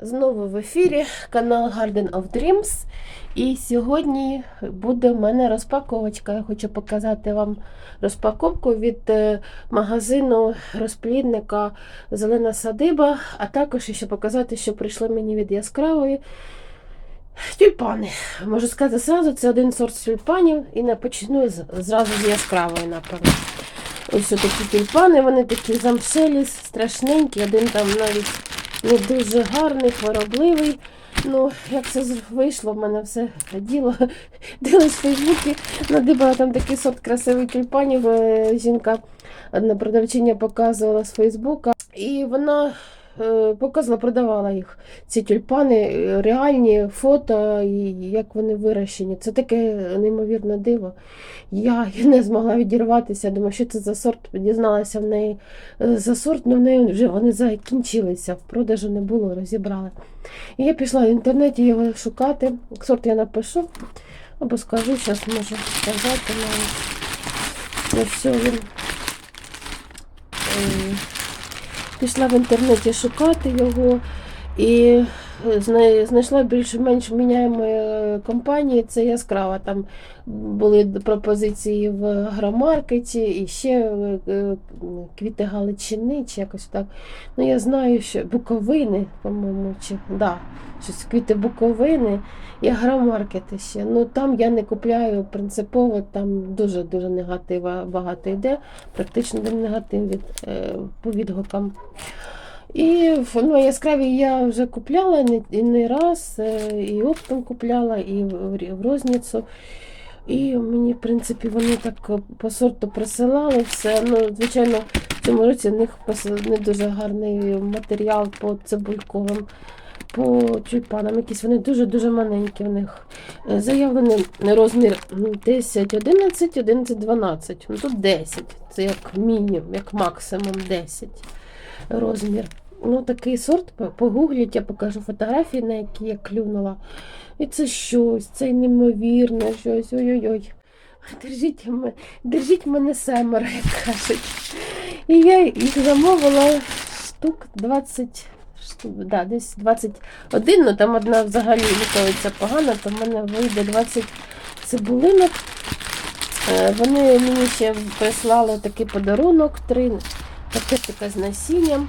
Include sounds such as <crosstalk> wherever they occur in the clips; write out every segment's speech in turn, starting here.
Знову в ефірі канал Garden of Dreams. І сьогодні буде в мене розпаковочка. Я хочу показати вам розпаковку від е, магазину розплідника Зелена садиба, а також ще показати, що прийшло мені від яскравої тюльпани. Можу сказати зразу, це один сорт тюльпанів і не почну зразу з яскравої, напевно. Ось такі тюльпани, вони такі замшелі, страшненькі, один там навіть не дуже гарний, хворобливий. Ну, як це вийшло, в мене все діло. <laughs> Дивилась в Фейсбуці, надибала там такий сот красивих тюльпанів. е, Жінка, одна продавчиня показувала з Фейсбука. І вона показувала, продавала їх. Ці тюльпани, е, реальні фото, і як вони вирощені. Це таке неймовірне диво. Я не змогла відірватися. Думаю, що це за сорт. Дізналася в неї е, за сорт, але в неї вже вони закінчилися, в продажу не було, розібрали. І я пішла в інтернеті його шукати. Сорт я напишу або скажу, зараз можу сказати навіть. Ось він. Пішла в інтернеті шукати його і знайшла більш-менш міняємо компанії. Це яскрава. Там були пропозиції в агромаркеті і ще е, е, квіти Галичини, чи якось так. Ну, я знаю, що Буковини, по-моєму, чи да, щось квіти Буковини і агромаркети ще. Ну там я не купляю принципово, там дуже-дуже негатива багато йде, практично негатив від, е, по відгукам. І ну, яскраві я вже купляла не, не раз, е, і оптом купляла, і в, розницю. І мені, в принципі, вони так по сорту присилали все. Ну, звичайно, в цьому році в них не дуже гарний матеріал по цибульковим, по тюльпанам. Якісь вони дуже-дуже маленькі в них. Е, Заявлений розмір 10, 11, 11, 12. Ну тут 10. Це як мінімум, як максимум 10 розмір. Ну, такий сорт погугліть, я покажу фотографії, на які я клюнула. І це щось, це неймовірне щось. Ой-ой-ой. Держіть, ме- держіть мене семеро, як кажуть. І я їх замовила штук 20, штук, да, десь 21, ну там одна взагалі літається погано, то в мене вийде 20 цибулинок. Е, Вони мені ще прислали такий подарунок, три пакетика з насінням.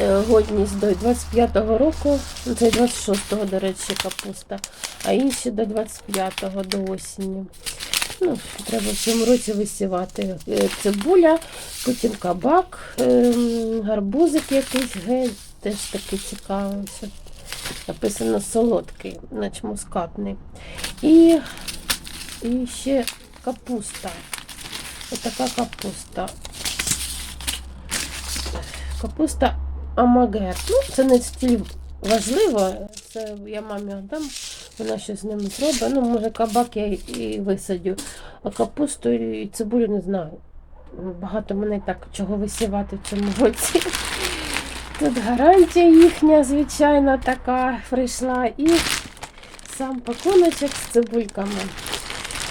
Е, Годність до 25-го року, це 26-го, до речі, капуста, а інші до 25-го до осені. Ну, треба в цьому році висівати. Е, Цибуля, потім кабак, ем, гарбузик якийсь, гель, теж такий цікавий. Написано солодкий, наче мускатний. І, і ще капуста. Отака капуста. Капуста амагер. Ну, це не стіль важливо. Це я мамі дам, вона щось з ними зробить. Ну, може, кабак я і висадю. А капусту і цибулю не знаю. Багато мене так чого висівати в цьому році. Тут гарантія їхня, звичайно, така прийшла. І сам пакуночок з цибульками.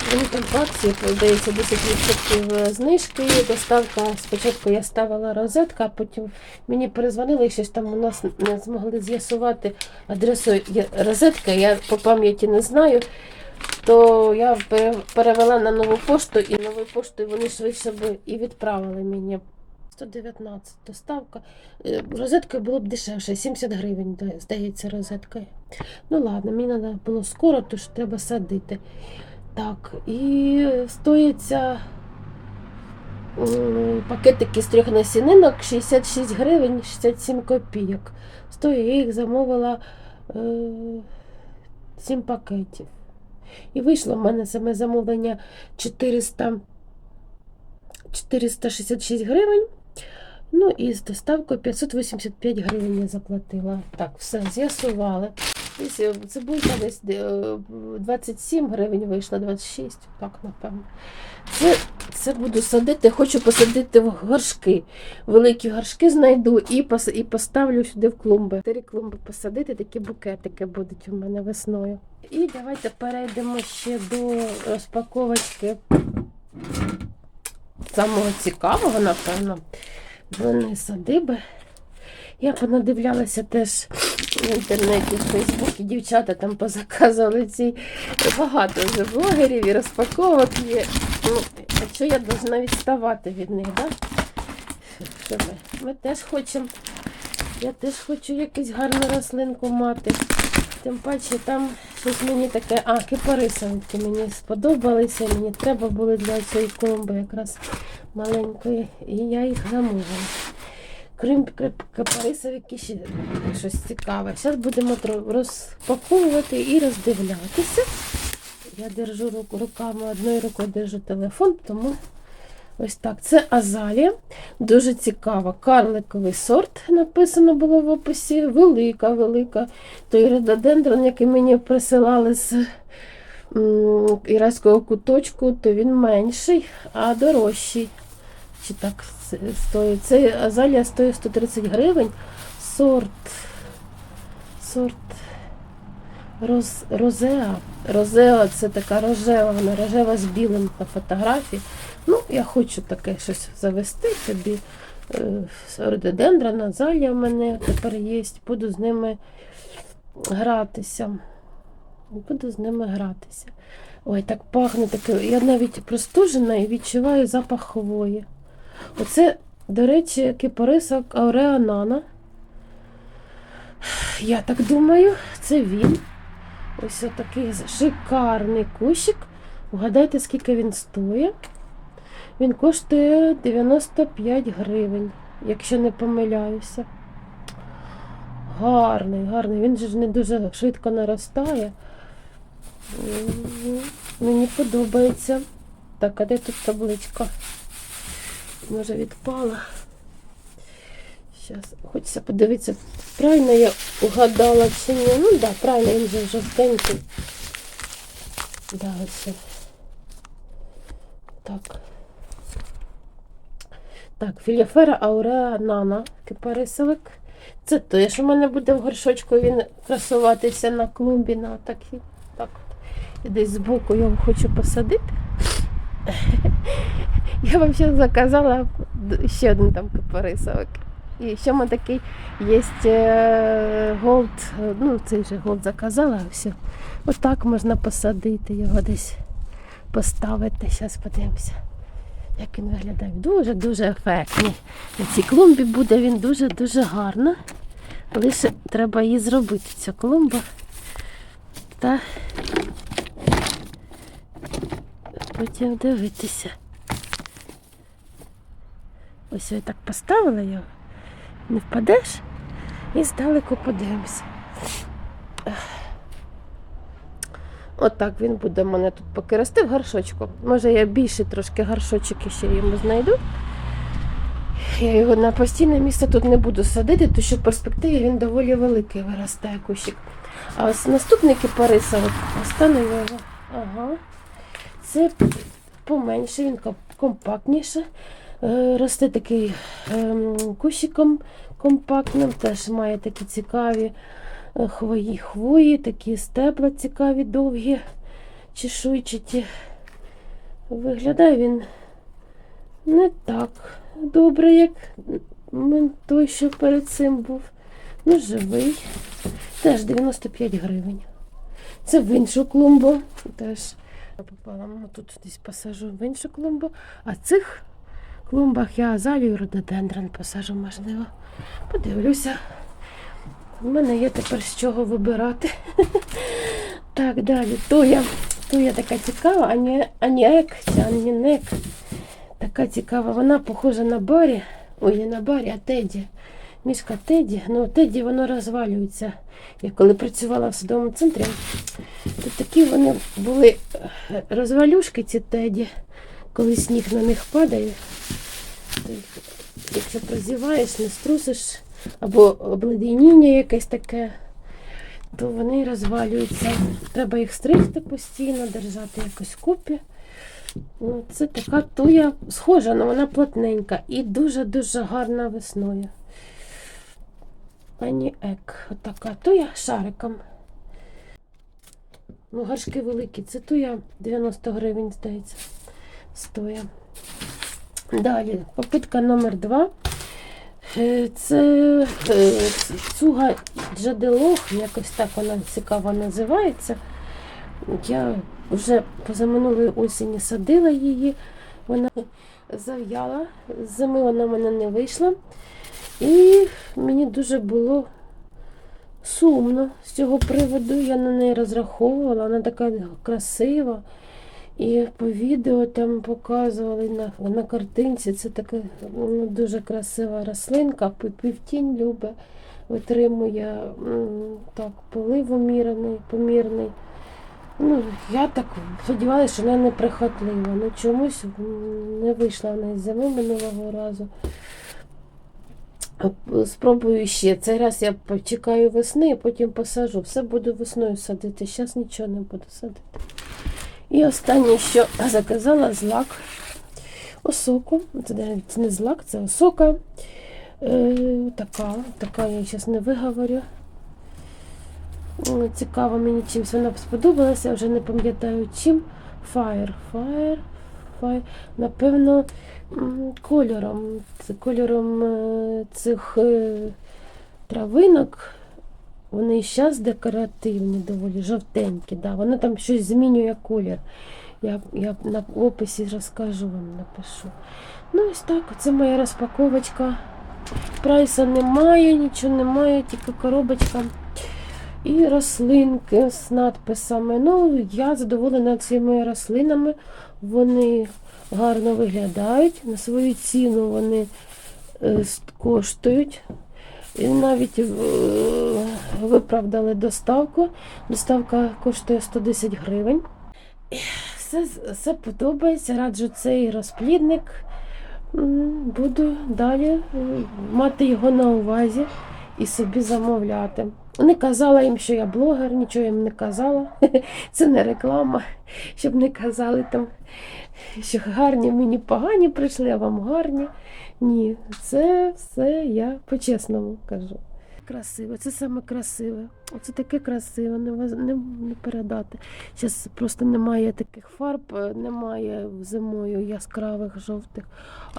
В акції подається 10% знижки. Доставка спочатку я ставила розетка, а потім мені перезвонили, і щось там у нас не змогли з'ясувати адресу розетки. Я по пам'яті не знаю. То я пере- перевела на нову пошту і новою поштою вони швидше б і відправили мені. 119 доставка. Е, Розеткою було б дешевше, 70 гривень, здається, розеткою. Ну ладно, мені треба було скоро, тож треба садити. Так, і стоїться пакетики з трьох насінинок 66 гривень 67 копійок. Стоїть, я їх замовила е, 7 пакетів. І вийшло в мене саме замовлення 400, 466 гривень. Ну і з доставкою 585 гривень я заплатила. Так, все, з'ясували. Е, цибулька десь е, 27 гривень вийшла, 26, так, напевно. Це, це буду садити, хочу посадити в горшки. Великі горшки знайду і, пос, і поставлю сюди в клумби. Три клумби посадити, такі букетики будуть у мене весною. І давайте перейдемо ще до розпаковочки самого цікавого, напевно, вони садиби. Я понадивлялася теж в інтернеті, в Фейсбуці, дівчата там позаказували ці багато вже блогерів і розпаковок є. Ну, а що я должна відставати від них, так? Да? Ми? теж хочемо. Я теж хочу якусь гарну рослинку мати. Тим паче там щось мені таке, а, кипарисовики мені сподобалися, мені треба було для цієї клумби якраз маленької, і я їх замовила. Крім кипарисовики ще щось цікаве. Зараз будемо розпаковувати і роздивлятися. Я держу руку руками, одною рукою держу телефон, тому ось так. Це азалія. Дуже цікава. Карликовий сорт написано було в описі. Велика, велика. Той рододендрон, який мені присилали з ірайського куточку, то він менший, а дорожчий. Чи так стоїть? Це азалія стоїть 130 гривень. Сорт. Сорт. Роз, розеа. Розеа це така рожева, вона рожева з білим на фотографії. Ну, я хочу таке щось завести собі. Е, Рододендрон, азалія в мене тепер є. Буду з ними гратися. Буду з ними гратися. Ой, так пахне таке. Я навіть простужена і відчуваю запах хвої. Оце, до речі, кипарисок Ауреанана. Я так думаю, це він. Ось такий шикарний кущик. Вгадайте, скільки він стоїть. Він коштує 95 гривень, якщо не помиляюся. Гарний, гарний. Він же не дуже швидко наростає. Мені подобається. Так, а де тут табличка? Може відпала. Зараз хочеться подивитися, правильно я угадала чи ні. Ну так, да, правильно, він же жовтенький. Да. Так. Так, філіфера ауреа нана, кипарисовик. Це теж у мене буде в горшочку він красуватися на клумбі. На такій. Так. І десь збоку його хочу посадити. <laughs> Я вам ще заказала ще один там кипарисовик. І ще мене такий є голд, ну цей же голд заказала, все. Отак можна посадити його десь, поставити. Зараз подивимося, як він виглядає. Дуже-дуже ефектний. На цій клумбі буде він дуже-дуже гарно. Лише треба її зробити, цю клумбу. Та потім дивитися. Ось я так поставила його, не впадеш і здалеку подивимося. Отак він буде мене тут поки рости в горшочку. Може я більше трошки горшочки ще йому знайду. Я його на постійне місце тут не буду садити, тому що в перспективі він доволі великий виростає кущик. А ось наступний кипарисовик, остану його. Ага. Це поменше, він компактніше. Е, Росте такий ем, кущиком компактним, теж має такі цікаві е, хвої, хвої, такі стебла цікаві, довгі, чешуйчаті. Виглядає він не так добре, як той, що перед цим був. Ну, живий. Теж 95 гривень. Це в іншу клумбу. Теж я ну, тут десь посажу в іншу клумбу. А цих клумбах я азалію рододендрон посажу, можливо. Подивлюся. У мене є тепер з чого вибирати. <laughs> Так, далі. Туя. Туя така цікава, ані, аніек чи анінек. Така цікава. Вона похожа на барі. Ой, не на барі, а Теді. Мішка Теді. Ну, Теді воно розвалюється. Я коли працювала в судовому центрі, то такі вони були е, розвалюшки, ці Теді. Коли сніг на них падає, то якщо прозіваєш, не струсиш, або обледеніння якесь таке, то вони розвалюються. Треба їх стригти постійно, держати якось купі. Ну, це така туя схожа, але вона плотненька і дуже-дуже гарна весною. Ані ек. Отака туя шариком. Ну, горшки великі. Це туя 90 гривень, здається, стоя. Далі, попитка номер два. Е, Це е, цуга джаделох, якось так вона цікаво називається. Я вже позаминулої осені садила її, вона зав'яла, зими вона в мене не вийшла. І мені дуже було сумно з цього приводу. Я на неї розраховувала, вона така красива. І по відео там показували на, на картинці. Це така ну, дуже красива рослинка, півтінь любить, витримує так, полив умірений, помірний. Ну, я так сподівалася, що вона неприхотлива. Ну чомусь не вийшла вона з зими минулого разу. Е, Спробую ще. Цей раз я почекаю весни, потім посажу. Все буду весною садити. Зараз нічого не буду садити. І останнє, що заказала злак осоку. Це не злак, це осока. Е, така, така я зараз не виговорю. Цікаво мені чимось вона сподобалася, я вже не пам'ятаю чим. Fire, fire, fire. Напевно, кольором. Кольором е, цих е, травинок. Вони і зараз декоративні, доволі жовтенькі. Да. Воно там щось змінює колір. Я, я на описі розкажу вам, напишу. Ну, ось так, це моя розпаковочка. Прайса немає, нічого немає, тільки коробочка. І рослинки з надписами. Ну, я задоволена цими рослинами. Вони гарно виглядають. На свою ціну вони е, коштують. І навіть е, виправдали доставку. Доставка коштує 110 гривень. Все, все подобається, раджу цей розплідник. Буду далі мати його на увазі і собі замовляти. Не казала їм, що я блогер, нічого їм не казала. <laughs> Це не реклама, щоб не казали там, що гарні мені погані прийшли, а вам гарні. Ні, це все я по-чесному кажу. Красиве, це саме красиве. Оце таке красиве, не, не, не передати. Зараз просто немає таких фарб, е, немає зимою яскравих жовтих.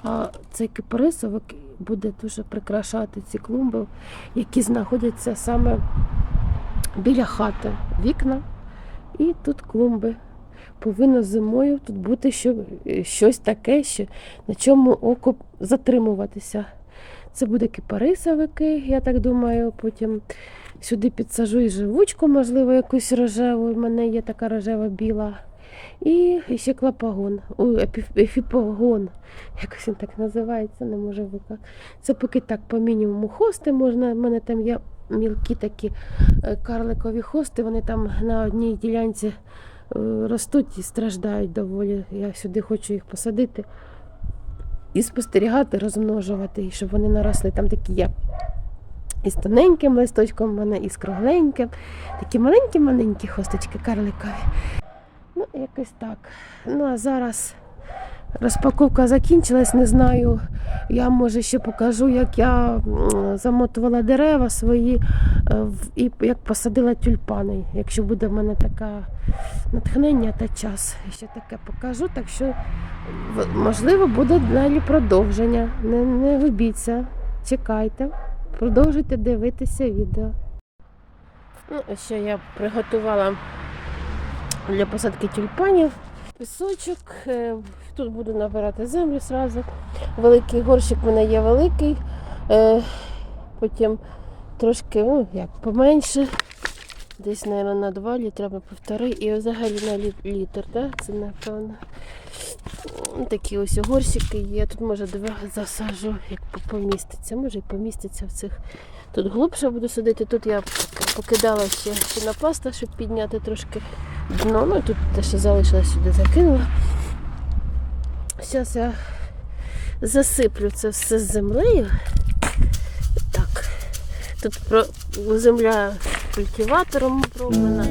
А цей кипарисовик буде дуже прикрашати ці клумби, які знаходяться саме біля хати. Вікна і тут клумби. Повинно зимою тут бути що, щось таке, що, на чому око затримуватися. Це буде кипарисовики, я так думаю. Потім сюди підсажу і живучку, можливо, якусь рожеву. У мене є така рожева біла. І ще клапагон, ефіпогон, якось він так називається, не можу викликати. Це поки так по мінімуму хости можна. У мене там є мілкі такі е, карликові хости, вони там на одній ділянці е, ростуть і страждають доволі. Я сюди хочу їх посадити і спостерігати, розмножувати, і щоб вони наросли. Там такі є. І з тоненьким листочком в мене, і з кругленьким. Такі маленькі-маленькі хосточки карликові. Ну, якось так. Ну, а зараз розпаковка закінчилась, не знаю. Я може ще покажу, як я замотувала дерева свої е, і як посадила тюльпани. Якщо буде в мене таке натхнення та час. Ще таке покажу, так що можливо буде далі продовження. Не, не губіться, чекайте, продовжуйте дивитися відео. Ну, ще я приготувала для посадки тюльпанів. Пісочок. Тут буду набирати землю зразу. Великий горщик в мене є великий. е, Потім трошки, ну, як поменше. Десь, мабуть, на 2 літра або півтори. І взагалі на літр, да? це напевно. Такі ось горщики є. Тут може два засажу, як поміститься. Може і поміститься в цих. Тут глибше буду садити. Тут я покидала ще пінопласта, щоб підняти трошки дно. Ну тут те, що залишилось сюди, закинула. Зараз я засиплю це все з землею. Так. Тут земля культиватором оброблена.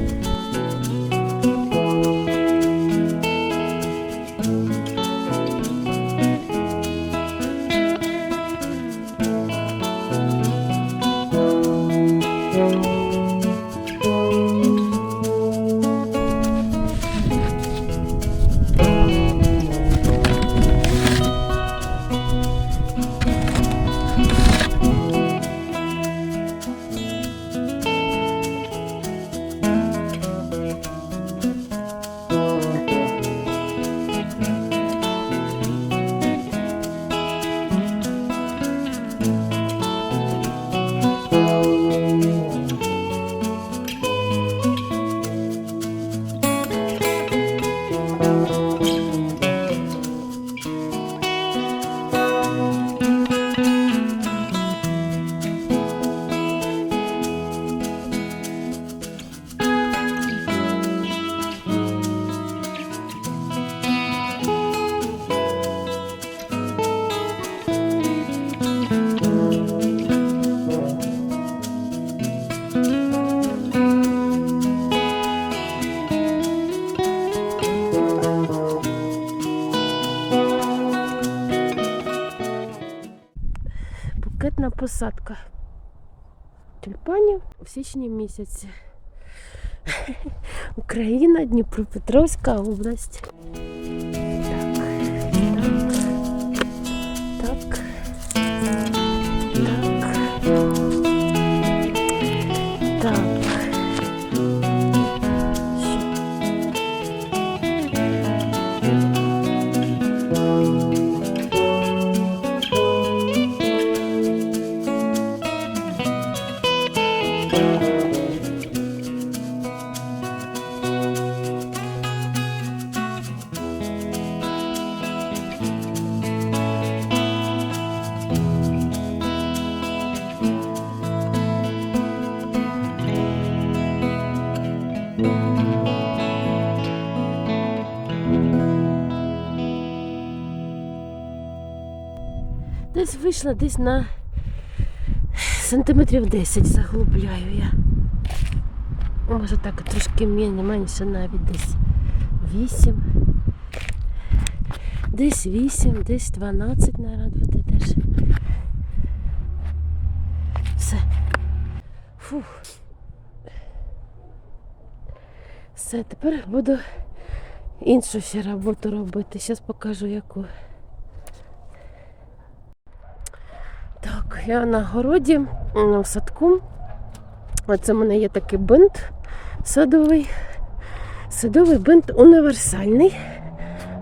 Ракетна посадка тюльпанів у січні місяці. <laughs> Україна, Дніпропетровська область. Вийшла десь на сантиметрів 10 заглубляю я. Може так трошки мен- менше навіть десь 8. Десь 8, десь 12, мабуть, буде теж. Все. Фух. Все, тепер буду іншу ще роботу робити. Зараз покажу яку. Так, я на городі в садку. Оце в мене є такий бинт садовий. Садовий бинт універсальний.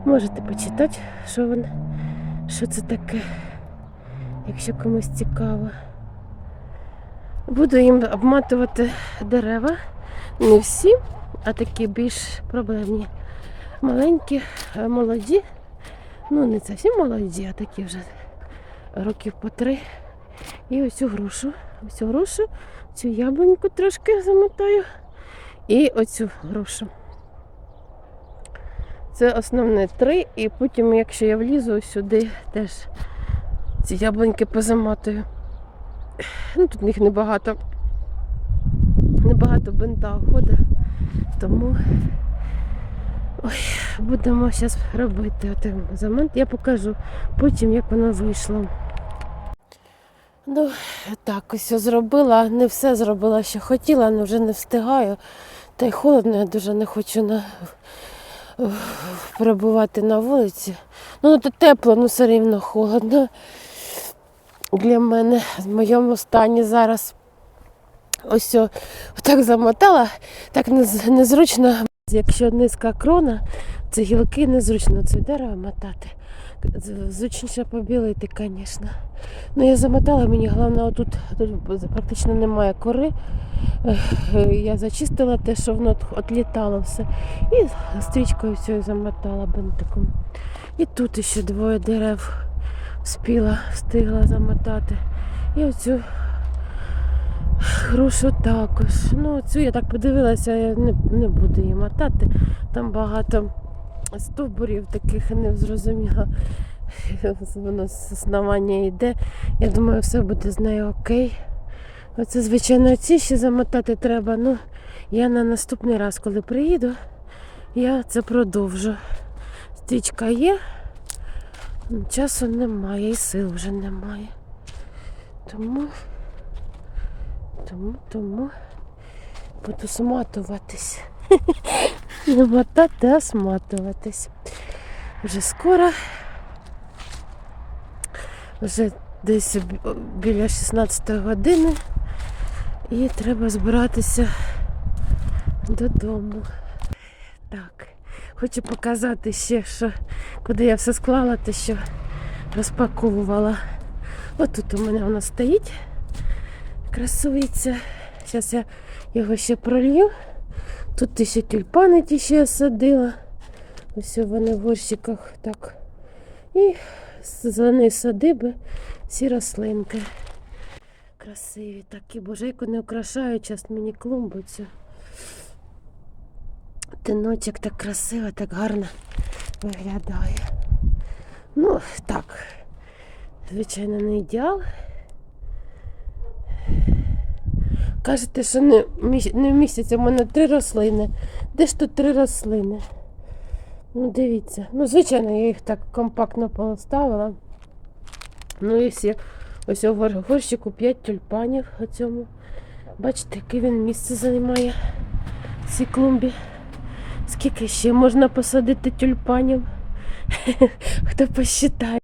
Можете почитати, що він, що це таке, якщо комусь цікаво. Буду їм обматувати дерева. Не всі, а такі більш проблемні. Маленькі, е, молоді. Ну, не зовсім молоді, а такі вже років по три. І ось цю грушу. Ось цю грушу, цю яблуньку трошки замотаю. І оцю грушу. Це основне три, і потім, якщо я влізу сюди, теж ці яблуньки позаматую. Ну, тут їх небагато. Небагато бинта ходить, тому ой, будемо зараз робити отим замент. Я покажу потім, як воно вийшло. Ну, так, ось зробила. Не все зробила, що хотіла, але вже не встигаю. Та й холодно, я дуже не хочу на... перебувати на вулиці. Ну, тут тепло, ну все рівно холодно. Для мене в моєму стані зараз ось так замотала, так незручно, якщо низька крона, це гілки незручно це дерево мотати. Зручніше побілити, звісно. Ну, я замотала, мені головне, отут тут практично немає кори. Я зачистила те, що воно відлітало все. І стрічкою все замотала бинтиком. І тут ще двоє дерев встигла, встигла замотати. І оцю грушу також. Ну, цю я так подивилася, я не, не буду її мотати. Там багато стовбурів таких не зрозуміла. Воно з основання йде. Я думаю, все буде з нею окей. Оце, звичайно, ці ще замотати треба. Ну, я на наступний раз, коли приїду, я це продовжу. Стрічка є, часу немає і сил вже немає. Тому, тому, тому буду сматуватись. <laughs> Не мотати, а сматуватись. Вже скоро. Вже десь біля 16 години. І треба збиратися додому. Так, хочу показати ще, що куди я все склала, те, що розпаковувала. Ось тут у мене воно стоїть, красується. Зараз я його ще пролью. Тут ще тюльпани ті ще садила. Ось вони в горщиках так. І з зеленої садиби всі рослинки. Красиві такі, боже, як вони украшають час мені клумбу цю. Тиночок так красиво, так гарно виглядає. Ну, так, звичайно, не ідеал. Кажете, що не не вмістяться в мене три рослини. Де ж тут три рослини? Ну, дивіться. Ну, звичайно, я їх так компактно поставила. Ну і всі. Ось у горщику 5 тюльпанів. у цьому. Бачите, яке він місце займає в цій клумбі. Скільки ще можна посадити тюльпанів? <laughs> Хто посчитає?